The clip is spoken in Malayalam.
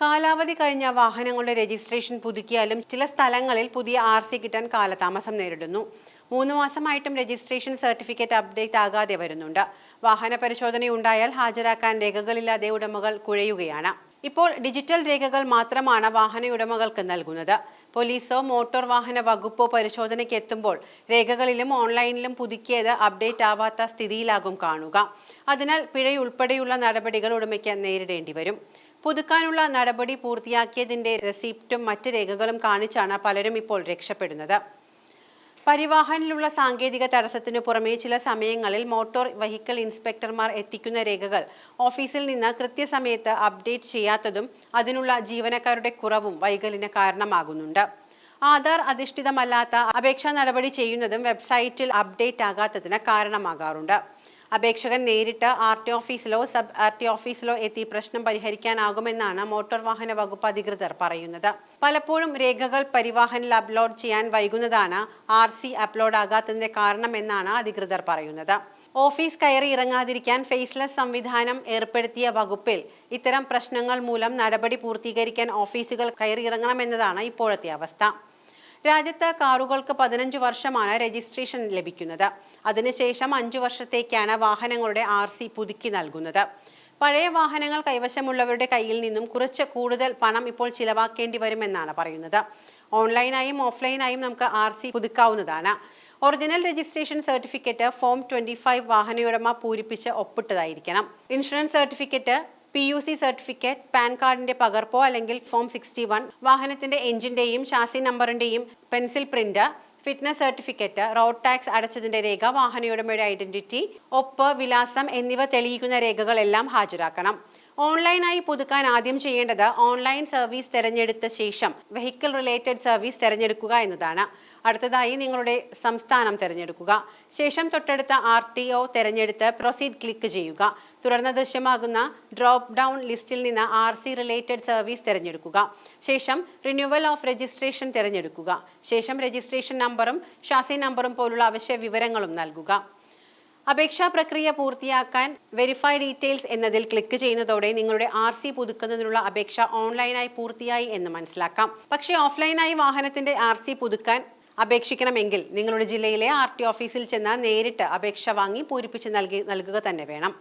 കാലാവധി കഴിഞ്ഞ വാഹനങ്ങളുടെ രജിസ്ട്രേഷൻ പുതുക്കിയാലും ചില സ്ഥലങ്ങളിൽ പുതിയ ആർ സി കിട്ടാൻ കാലതാമസം നേരിടുന്നു. മൂന്ന് മാസമായിട്ടും രജിസ്ട്രേഷൻ സർട്ടിഫിക്കറ്റ് അപ്ഡേറ്റ് ആകാതെ വരുന്നുണ്ട്. വാഹന പരിശോധനയുണ്ടായാൽ ഹാജരാക്കാൻ രേഖകളില്ലാതെ ഉടമകൾ കുഴയുകയാണ്. ഇപ്പോൾ ഡിജിറ്റൽ രേഖകൾ മാത്രമാണ് വാഹനയുടമകൾക്ക് നൽകുന്നത്. പോലീസോ മോട്ടോർ വാഹന വകുപ്പോ പരിശോധനയ്ക്ക് എത്തുമ്പോൾ രേഖകളിലും ഓൺലൈനിലും പുതുക്കിയത് അപ്ഡേറ്റ് ആവാത്ത സ്ഥിതിയിലാകും കാണുക. അതിനാൽ പിഴയുൾപ്പെടെയുള്ള നടപടികൾ ഉടമയ്ക്ക് നേരിടേണ്ടി വരും. പുതുക്കാനുള്ള നടപടി പൂർത്തിയാക്കിയതിന്റെ റെസിപ്റ്റും മറ്റ് രേഖകളും കാണിച്ചാണ് പലരും ഇപ്പോൾ രക്ഷപ്പെടുന്നത്. പരിവാഹനിലുള്ള സാങ്കേതിക തടസ്സത്തിനു പുറമെ ചില സമയങ്ങളിൽ മോട്ടോർ വെഹിക്കിൾ ഇൻസ്പെക്ടർമാർ എത്തിക്കുന്ന രേഖകൾ ഓഫീസിൽ നിന്ന് കൃത്യസമയത്ത് അപ്ഡേറ്റ് ചെയ്യാത്തതും അതിനുള്ള ജീവനക്കാരുടെ കുറവും വൈകലിന് കാരണമാകുന്നുണ്ട്. ആധാർ അധിഷ്ഠിതമല്ലാത്ത അപേക്ഷാ നടപടി ചെയ്യുന്നതും വെബ്സൈറ്റിൽ അപ്ഡേറ്റ് ആകാത്തതിന് കാരണമാകാറുണ്ട്. അപേക്ഷകൻ നേരിട്ട് ആർ ടി ഓഫീസിലോ സബ് ആർ ടി ഓഫീസിലോ എത്തി പ്രശ്നം പരിഹരിക്കാനാകുമെന്നാണ് മോട്ടോർ വാഹന വകുപ്പ് അധികൃതർ പറയുന്നത്. പലപ്പോഴും രേഖകൾ പരിവാഹനിൽ അപ്ലോഡ് ചെയ്യാൻ വൈകുന്നതാണ് ആർ സി അപ്ലോഡ് ആകാത്തതിന്റെ കാരണമെന്നാണ് അധികൃതർ പറയുന്നത്. ഓഫീസ് കയറി ഇറങ്ങാതിരിക്കാൻ ഫേസ്ലെസ് സംവിധാനം ഏർപ്പെടുത്തിയ വകുപ്പിൽ ഇത്തരം പ്രശ്നങ്ങൾ മൂലം നടപടി പൂർത്തീകരിക്കാൻ ഓഫീസുകൾ കയറി ഇറങ്ങണമെന്നതാണ് ഇപ്പോഴത്തെ അവസ്ഥ. രാജ്യത്ത് കാറുകൾക്ക് പതിനഞ്ച് വർഷമാണ് രജിസ്ട്രേഷൻ ലഭിക്കുന്നത്. അതിനുശേഷം അഞ്ചു വർഷത്തേക്കാണ് വാഹനങ്ങളുടെ ആർ പുതുക്കി നൽകുന്നത്. പഴയ വാഹനങ്ങൾ കൈവശമുള്ളവരുടെ കയ്യിൽ നിന്നും കുറച്ച് കൂടുതൽ പണം ഇപ്പോൾ ചിലവാക്കേണ്ടി വരുമെന്നാണ് പറയുന്നത്. ഓൺലൈനായും ഓഫ്ലൈനായും നമുക്ക് R C പുതുക്കാവുന്നതാണ്. Original registration certificate form twenty five വാഹനയുടമ പൂരിപ്പിച്ച് ഒപ്പിട്ടതായിരിക്കണം. Insurance certificate P U C certificate PAN കാർഡിന്റെ പകർപ്പോ അല്ലെങ്കിൽ ഫോം സിക്സ്റ്റി വൺ വാഹനത്തിന്റെ എഞ്ചിന്റെയും chassis നമ്പറിന്റെയും pencil print fitness certificate road tax അടച്ചതിന്റെ രേഖ വാഹനയുടമയുടെ ഐഡന്റിറ്റി ഒപ്പ് വിലാസം എന്നിവ തെളിയിക്കുന്ന രേഖകളെല്ലാം ഹാജരാക്കണം. ഓൺലൈനായി പുതുക്കാൻ ആദ്യം ചെയ്യേണ്ടത് ഓൺലൈൻ സർവീസ് തിരഞ്ഞെടുത്ത ശേഷം വെഹിക്കിൾ റിലേറ്റഡ് സർവീസ് തിരഞ്ഞെടുക്കുക എന്നതാണ്. അടുത്തതായി നിങ്ങളുടെ സംസ്ഥാനം തിരഞ്ഞെടുക്കുക. ശേഷം തൊട്ടടുത്ത ആർ ടി ഒ തിരഞ്ഞെടുത്ത് പ്രൊസീഡ് ക്ലിക്ക് ചെയ്യുക. തുടർന്ന് ദൃശ്യമാകുന്ന ഡ്രോപ്പ് ഡൗൺ ലിസ്റ്റിൽ നിന്ന് ആർ സി റിലേറ്റഡ് സർവീസ് തിരഞ്ഞെടുക്കുക. ശേഷം റിന്യൂവൽ ഓഫ് രജിസ്ട്രേഷൻ തിരഞ്ഞെടുക്കുക. ശേഷം രജിസ്ട്രേഷൻ നമ്പറും ഷാസി നമ്പറും പോലുള്ള അവശ്യ വിവരങ്ങളും നൽകുക. അപേക്ഷാ പ്രക്രിയ പൂർത്തിയാക്കാൻ വെരിഫൈ ഡീറ്റെയിൽസ് എന്നതിൽ ക്ലിക്ക് ചെയ്യുന്നതോടെ നിങ്ങളുടെ ആർ സി പുതുക്കുന്നതിനുള്ള അപേക്ഷ ഓൺലൈനായി പൂർത്തിയായി എന്ന് മനസ്സിലാക്കാം. പക്ഷേ ഓഫ്ലൈനായി വാഹനത്തിന്റെ ആർ സി പുതുക്കാൻ അപേക്ഷിക്കണമെങ്കിൽ നിങ്ങളുടെ ജില്ലയിലെ ആർ ടി ഓഫീസിൽ ചെന്ന് നേരിട്ട് അപേക്ഷ വാങ്ങി പൂരിപ്പിച്ച് നൽകി നൽകുക തന്നെ വേണം.